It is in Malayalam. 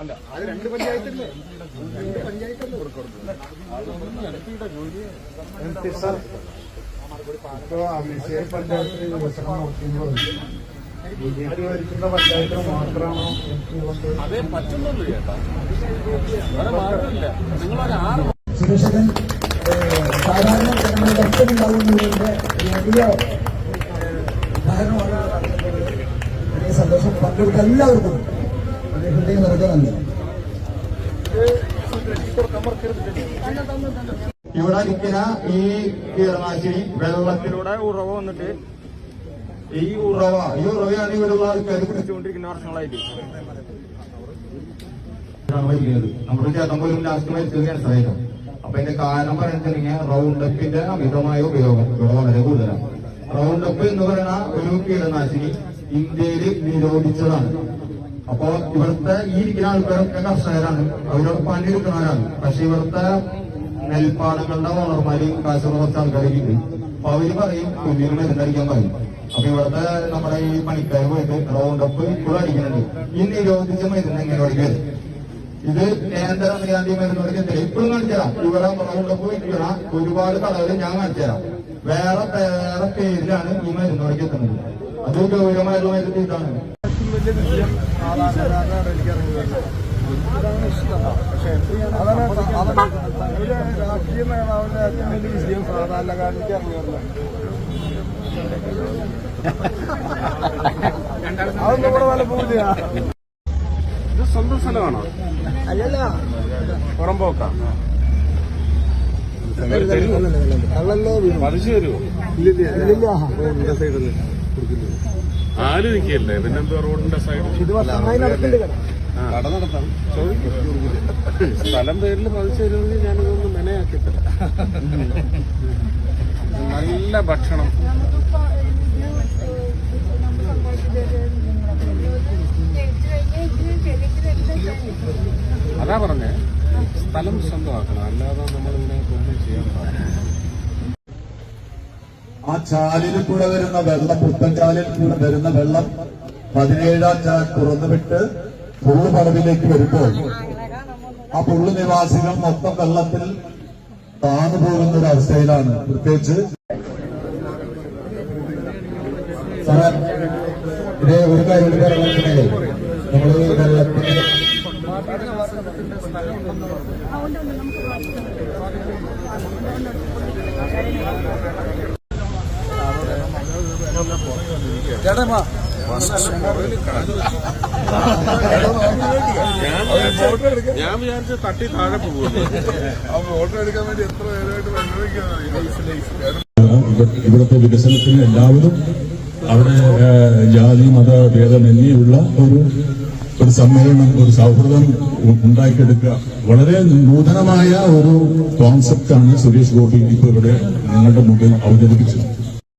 അല്ല അത് രണ്ട് പഞ്ചായത്തില്ലേ? ആറ് സാധാരണ വലിയ സന്തോഷം പങ്കെടുത്ത എല്ലാവർക്കും ഹൃദയം നിറഞ്ഞ നന്ദി ഇവിടെ നിൽക്കുന്ന ഈ കീടനാശിനി വെള്ളത്തിലൂടെ ഉറവ വന്നിട്ട് ഈ ഉറവ ഈ ഉറവയാണ് ഇവിടെയുള്ള ആൾക്കാർ പിടിച്ചുകൊണ്ടിരിക്കുന്ന വർഷങ്ങളായിട്ട്. നമ്മുടെ ചേട്ടൻ പോലും ലാസ്റ്റ് മരിച്ചത് ക്യാൻസർ ആയിരുന്നു. അപ്പൊ അതിന്റെ കാരണം പറഞ്ഞിട്ടുണ്ടെങ്കിൽ റൗണ്ട് അപ്പിന്റെ അമിതമായ ഉപയോഗം ഇവിടെ വളരെ കൂടുതലാണ്. റൗണ്ട് അപ്പ് എന്ന് പറയുന്ന ഒരു കീടനാശിനി ഇന്ത്യയിൽ നിരോധിച്ചതാണ്. അപ്പോ ഇവിടുത്തെ ഈ ഇരിക്കുന്ന ആൾക്കാരൊക്കെ കർഷകരാണ് അവരൊക്കെ പണിയെടുക്കുന്നവരാണ്. പക്ഷെ ഇവിടുത്തെ നെൽപ്പാടങ്ങളുടെ ഓണർമാര് കാശുള്ള കുറച്ച് ആൾക്കാരൊക്കെ അപ്പൊ അവർ പറയും കുഞ്ഞിന് മരുന്നടിക്കാൻ പറയും. അപ്പൊ ഇവിടുത്തെ നമ്മുടെ ഈ പണിക്കാർ പോയിട്ട് റൗണ്ട് അപ്പ് ഇപ്പോഴും അടിക്കുന്നുണ്ട്. ഈ നിരോധിച്ച മരുന്ന് എങ്ങനെ അടിക്കരുത് ഇത് കേന്ദ്ര നിരാതി മരുന്നുകൾക്കെതിരെ ഇപ്പോഴും കാണിച്ചുതരാം ഇവിടെ റൗണ്ടപ്പ് വയ്ക്കണ ഒരുപാട് കടകൾ ഞാൻ കാണിച്ചുതരാം വേറെ വേറെ പേരിലാണ് ഈ മരുന്നുകൾക്ക് എത്തുന്നത്. അത് ഗൗരവമായിട്ടുള്ള ഇതാണ്. വലിയ വിജയം എനിക്കറിയുന്നത് അതാണ് അതാണ് ഒരു രാഷ്ട്രീയ നേതാവിന്റെ ഏറ്റവും വലിയ വിജയം സാധാരണക്കാരനിക്ക് അറിയാറില്ല അതൊന്നും നല്ല പൂജയാ ഇത് സ്വന്തം സ്ഥലമാണോ അല്ലല്ല പുറമ്പോക്ക കള്ളല്ലോ പതിച്ചു തരുമോ ആൽ നിൽക്കല്ലേ? പിന്നെന്തോ റോഡിന്റെ സൈഡ് ഇത് വർഷമായി നടക്കുന്നുണ്ട് കട? കട നടത്താം. ചോദിക്കും. സ്ഥലം പേരിൽ പതിച്ചു തരുമെങ്കിൽ ഞാനിതൊന്ന് മെനയാക്കി തരാം നല്ല ഭക്ഷണം. അതാ പറഞ്ഞേ സ്ഥലം സ്വന്തമാക്കണം. അല്ലാതെ നമ്മളിങ്ങനെ ആ ചാലിൽ കൂടെ വരുന്ന വെള്ളം പുത്തൻ ചാലിൽ കൂടെ വരുന്ന വെള്ളം പതിനേഴാം ചാൽ തുറന്നുവിട്ട് പുള്ളു പറമ്പിലേക്ക് വരുമ്പോൾ ആ പുള്ളു നിവാസികൾ മൊത്തം വെള്ളത്തിൽ താന്നു പോകുന്ന ഒരു അവസ്ഥയിലാണ്. പ്രത്യേകിച്ച് സാറേ, ഒരു കാര്യം കൂടി പറയാനുണ്ടെങ്കിൽ നമ്മൾ വെള്ളത്തിന് ഞാൻ വിചാരിച്ച തട്ടി താഴെ പോകുന്നു. ഫോട്ടോ എടുക്കാൻ വേണ്ടി എത്ര നേരമായിട്ട് ഇവിടുത്തെ വികസനത്തിന് എല്ലാവരും അവിടെ ജാതി മത ഭേദമന്യുള്ള ഒരു ഒരു സമ്മേളനം ഒരു സൗഹൃദം ഉണ്ടാക്കിയെടുക്കുക. വളരെ നൂതനമായ ഒരു കോൺസെപ്റ്റാണ് സുരേഷ് ഗോപി ഇപ്പോൾ ഇവിടെ നിങ്ങളുടെ മുമ്പിൽ അവതരിപ്പിച്ചത്.